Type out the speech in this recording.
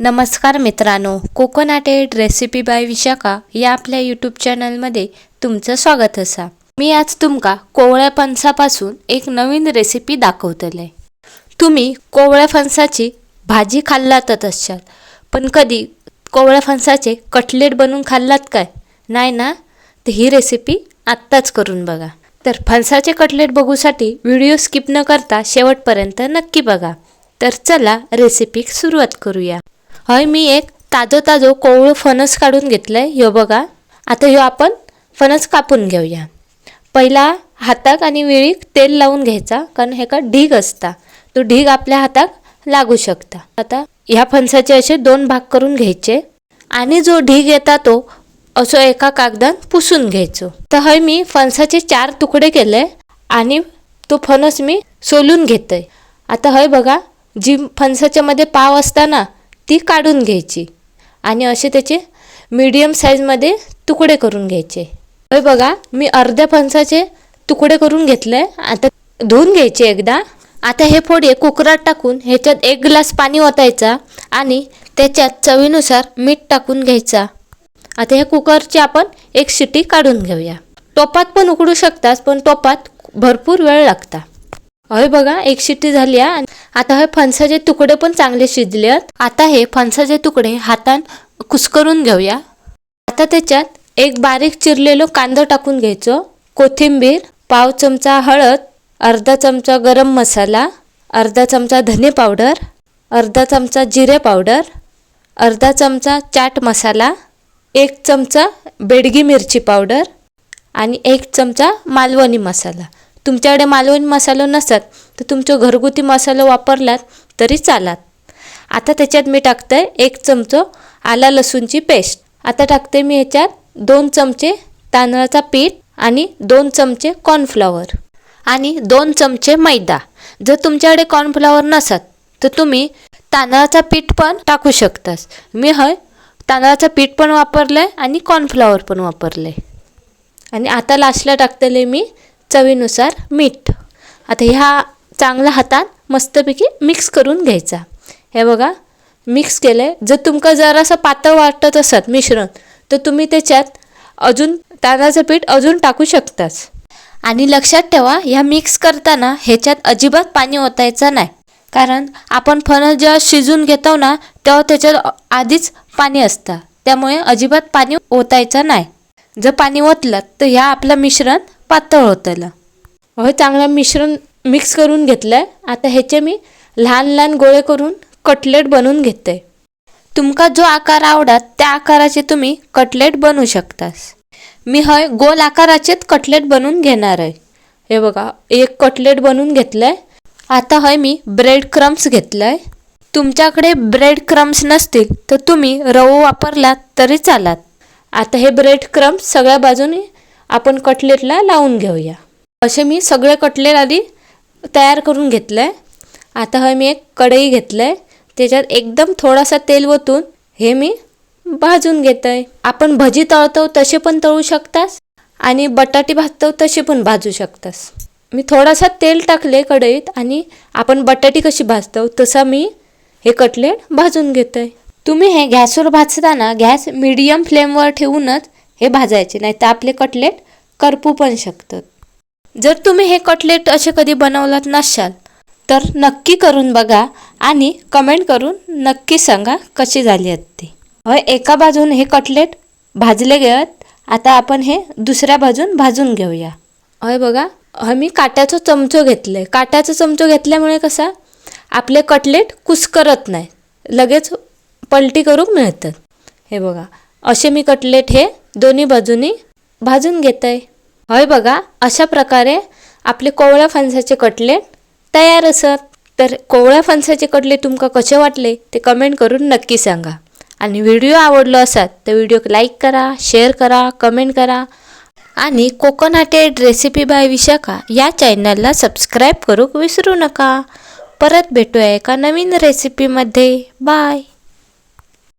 नमस्कार मित्रांनो कोकोनाटेड recipe bye Vishakha या आपल्या यूट्यूब चॅनलमध्ये तुमचं स्वागत असा. मी आज तुमका कोवळ्या फणसापासून एक नवीन रेसिपी दाखवतले. तुम्ही कोवळ्या फणसाची भाजी खाल्लातच असाल पण कधी कोवळ्या फणसाचे कटलेट बनवून खाल्लात काय? नाही ना? तर ही रेसिपी आत्ताच करून बघा. तर फणसाचे कटलेट बघूसाठी व्हिडिओ स्किप न करता शेवटपर्यंत नक्की बघा. तर चला रेसिपी सुरुवात करूया. हय मी एक ताजो ताजो कोवळं फणस काढून घेतलं आहे ह्यो बघा. आता ह्यो आपण फणस कापून घेऊया. पहिला हाताक आणि विळीक तेल लावून घ्यायचा कारण ह्याका ढीग असता. तो ढीग आपल्या हाताक लागू शकता. आता ह्या फणसाचे असे दोन भाग करून घ्यायचे. आणि जो ढीग येता तो असो एका कागदान पुसून घ्यायचो. तर हय मी फणसाचे चार तुकडे केले आणि तो फणस मी सोलून घेतोय. आता हय बघा जी फणसाच्या मध्ये पाव असताना ती काढून घ्यायची. आणि असे त्याचे मीडियम साईजमध्ये तुकडे करून घ्यायचे. हे बघा मी अर्ध्या फणसाचे तुकडे करून घेतले. आता धुवून घ्यायचे एकदा. आता हे फोडे कुकरात टाकून ह्याच्यात एक ग्लास पाणी ओतायचा आणि त्याच्यात चवीनुसार मीठ टाकून घ्यायचा. आता ह्या कुकरची आपण एक शिटी काढून घेऊया. टोपात पण उकडू शकतात पण टोपात भरपूर वेळ लागता. हय बघा एक शिट्टी झाली आहे आता हे फणसाचे तुकडे पण चांगले शिजले आहेत आता हे फणसाचे तुकडे हातान कुस्करून घेऊया. आता त्याच्यात एक बारीक चिरलेलो कांदा टाकून घ्यायचो. कोथिंबीर पाव चमचा हळद अर्धा चमचा गरम मसाला अर्धा चमचा धने पावडर अर्धा चमचा जिरे पावडर अर्धा चमचा चाट मसाला एक चमचा बेडगी मिरची पावडर आणि एक चमचा मालवणी मसाला. तुमच्याकडे मालवणी मसालो नसत तर तुमचं घरगुती मसालो वापरलात तरी चालात. आता त्याच्यात मी टाकते एक चमचो आला लसूणची पेस्ट. आता टाकते मी ह्याच्यात दोन चमचे तांदळाचा पीठ आणि दोन चमचे कॉर्नफ्लॉवर आणि दोन चमचे मैदा. जर तुमच्याकडे कॉर्नफ्लॉवर नसत तर तुम्ही तांदळाचा पीठ पण टाकू शकतास. मी हय तांदळाचं पीठ पण वापरलं आहे आणि कॉर्नफ्लॉवर पण वापरलं आहे आणि आता लास्टला टाकतले मी चवीनुसार मीठ. आता ह्या चांगल्या हातात मस्तपैकी मिक्स करून घ्यायचा. हे बघा मिक्स केलं आहे जर तुमका जरासं पातळ वाटत असत मिश्रण तर तुम्ही त्याच्यात अजून तांदळाचं पीठ अजून टाकू शकताच. आणि लक्षात ठेवा ह्या मिक्स करताना ह्याच्यात अजिबात पाणी ओतायचं नाही. कारण आपण फणस जेव्हा शिजून घेतो ना तेव्हा त्याच्यात आधीच पाणी असतं. त्यामुळे अजिबात पाणी ओतायचं नाही. जर पाणी ओतलं तर ह्या आपलं मिश्रण पातळ होतं होय चांगलं मिश्रण मिक्स करून घेतलं आहे आता ह्याचे मी लहान लहान गोळे करून कटलेट बनवून घेते. तुमका जो आकार आवडात त्या आकाराचे तुम्ही कटलेट बनवू शकतास. मी हय गोल आकाराचेच कटलेट बनवून घेणार आहे. हे बघा एक कटलेट बनवून घेतलं आहे आता हय मी ब्रेड क्रम्स घेतलं आहे तुमच्याकडे ब्रेड क्रम्स नसतील तर तुम्ही रवो वापरलात तरी चालात. आता हे ब्रेड क्रम्स सगळ्या बाजूने आपण कटलेटला लावून घेऊया. असे मी सगळे कटलेट आधी तयार करून घेतलं आहे आता हे मी एक कढई घेतलं आहे त्याच्यात एकदम थोडासा तेल ओतून हे मी भाजून घेत आहे आपण भजी तळतो तसे पण तळू शकतास आणि बटाटे भाजतो तसे पण भाजू शकतास. मी थोडासा तेल टाकले कढईत आणि आपण बटाटी कशी भाजतो तसा मी हे कटलेट भाजून घेत आहे तुम्ही हे गॅसवर भाजताना गॅस मीडियम फ्लेमवर ठेवूनच हे भाजायचे नाही तर आपले कटलेट करपू पण शकतात. जर तुम्ही हे कटलेट असे कधी बनवलात नसाल तर नक्की करून बघा आणि कमेंट करून नक्की सांगा कशी झाली आहेत ते होय एका बाजून हे कटलेट भाजले गेत आता आपण हे दुसऱ्या बाजून भाजून घेऊया. होय बघा हय मी काट्याचा चमचो घेतलाय. काट्याचा चमचो घेतल्यामुळे कसा आपले कटलेट कुस्करत नाही लगेच पलटी करून मिळतात. हे बघा असे मी कटलेट हे दोन्ही बाजूनी भाजून घेत आहे होय बघा अशा प्रकारे आपले कोवळ्या फणसाचे कटलेट तयार असत. तर कोवळ्या फणसाचे कटलेट तुमका कसे वाटले ते कमेंट करून नक्की सांगा. आणि व्हिडिओ आवडलो असत तर व्हिडिओ लाईक करा शेअर करा कमेंट करा. आणि कोकोनाटेड रेसिपी बाय विशाखा या चॅनलला सबस्क्राईब करूक विसरू नका. परत भेटूया एका नवीन रेसिपीमध्ये. बाय.